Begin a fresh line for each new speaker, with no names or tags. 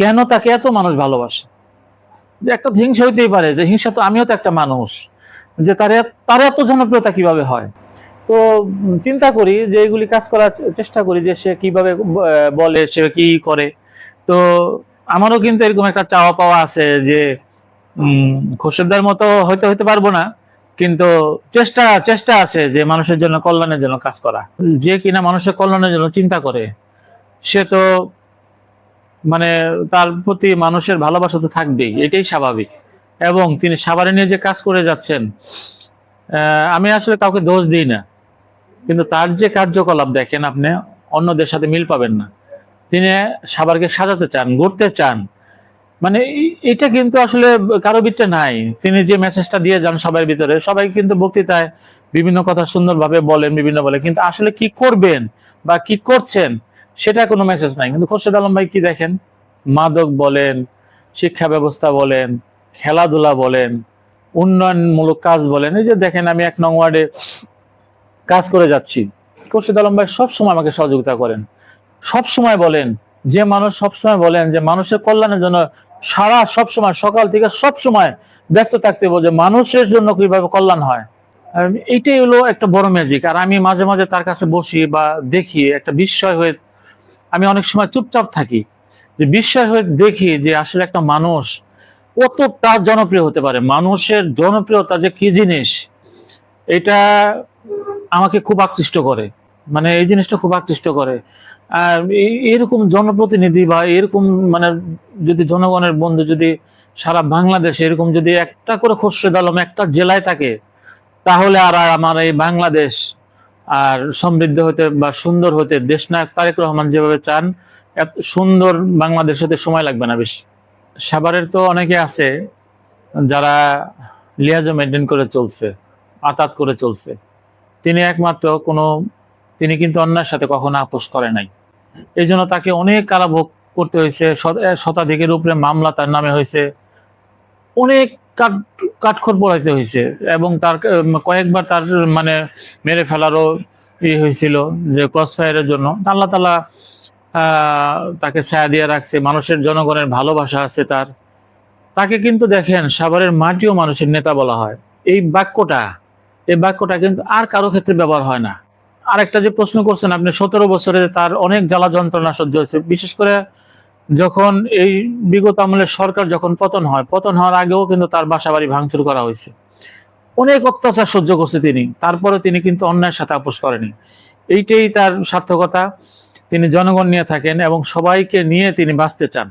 কেন তাকে এত মানুষ ভালোবাসে? যে একটা হিংসা হইতেই পারে, যে হিংসা তো আমিও তো একটা মানুষ, যে তার তার এত জনপ্রিয়তা কীভাবে হয়? তো চিন্তা করি যে এগুলি কাজ করার চেষ্টা করি যে সে কীভাবে বলে, সে কি করে। তো আমারও কিন্তু এরকম একটা চাওয়া পাওয়া আছে যে খোরশেদদার মতো হয়তো হইতে পারব না। কিন্তু চেষ্টা চেষ্টা আছে যে মানুষের জন্য, কল্যাণের জন্য কাজ করা। যে কিনা মানুষের কল্যাণের জন্য চিন্তা করে, সে তো মানে তার প্রতি মানুষের ভালোবাসা তো থাকবেই, এটাই স্বাভাবিক। এবং তিনি সাভারে নিয়ে যে কাজ করে যাচ্ছেন আমি আসলে কাউকে দোষ দিই না। কিন্তু তার যে কার্যকলাপ দেখেন আপনি, অন্যদের সাথে মিল পাবেন না। তিনি সাভারকে সাজাতে চান, গড়তে চান। মানে এটা কিন্তু আসলে কারও ভিতরে নাই। তিনি যে মেসেজটা দিয়ে যান সবার ভিতরে, সবাই কিন্তু বক্তৃতায় বিভিন্ন কথা সুন্দরভাবে বলেন, বিভিন্ন বলে কিন্তু আসলে কি করবেন বা কি করছেন সেটা কোনো মেসেজ নাই। কিন্তু খোরশেদ আলম ভাই কি দেখেন? মাদক বলেন, শিক্ষা ব্যবস্থা বলেন, খেলাধুলা বলেন, উন্নয়নমূলক কাজ বলেন। এই যে দেখেন, আমি এক নং ওয়ার্ডে কাজ করে যাচ্ছি। খোরশেদ আলম ভাই সবসময় আমাকে সহযোগিতা করেন। সব সময় বলেন, যে মানুষ সবসময় বলেন যে মানুষের কল্যাণের জন্য সারা সব সময় সকাল থেকে সব সময় ব্যস্ত থাকতে হবে যে মানুষের জন্য কীভাবে কল্যাণ হয়। এইটাই হলো একটা বড় ম্যাজিক আর আমি মাঝে মাঝে তার কাছে বসি বা দেখি, একটা বিস্ময় হয়ে আমি অনেক সময় চুপচাপ থাকি, যে বিস্ময় হয়ে দেখি যে আসলে একটা মানুষ কতটা জনপ্রিয় হতে পারে। মানুষের জনপ্রিয়তা যে কি জিনিস, এটা আমাকে খুব আকৃষ্ট করে। মানে এই জিনিসটা খুব আকৃষ্ট করে। আর এরকম জনপ্রতিনিধি বা এরকম মানে যদি জনগণের বন্ধু যদি সারা বাংলাদেশে এরকম যদি একটা করে খসরুদ আলম একটা জেলায় থাকে, তাহলে আর আমার এই বাংলাদেশ আর সমৃদ্ধ হতে বা সুন্দর হতে দেশনায়ক তারেক রহমান যেভাবে চান, এত সুন্দর বাংলাদেশ হতে সময় লাগবে না বেশি। সাভারের তো অনেকে আছে যারা লিয়াজো মেনটেন করে চলছে, আতাত করে চলছে। তিনি একমাত্র কোনো, তিনি কিন্তু অন্যায়ের সাথে কখনো আপোষ করে নাই। এই জন্য তাকে অনেক কারাভোগ করতে হয়েছে শতাধিকের উপরে মামলা তার নামে হয়েছে। অনেক কাঠ, কাঠখড় পড়াইতে হয়েছে এবং তার, কয়েকবার তার মানে মেরে ফেলারও ইয়ে হয়েছিল যে ক্রস ফায়ারের জন্য। আল্লাহ তালা তাকে ছায়া দিয়ে রাখছে, মানুষের জনগণের ভালোবাসা আছে তার। তাকে কিন্তু দেখেন, সাভারের মাটিও মানুষের নেতা বলা হয়। এই বাক্যটা এই বাক্যটা কিন্তু আর কারও ক্ষেত্রে ব্যবহার হয় না। আরেকটা যে প্রশ্ন করছেন, আপনি সতেরো বছরে তার অনেক জ্বালা যন্ত্রণা সহ্য হয়েছে। বিশেষ করে যখন এই বিগত আমলের সরকার যখন পতন হয়, পতন হওয়ার আগেও কিন্তু তার বাসা বাড়ি ভাঙচুর করা হয়েছে। অনেক অত্যাচার সহ্য করছে তিনি তারপরে তিনি কিন্তু অন্যায়ের সাথে আপোষ করেনি। এইটাই তার সার্থকতা। তিনি জনগণ নিয়ে থাকেন এবং সবাইকে নিয়ে তিনি বাঁচতে চান।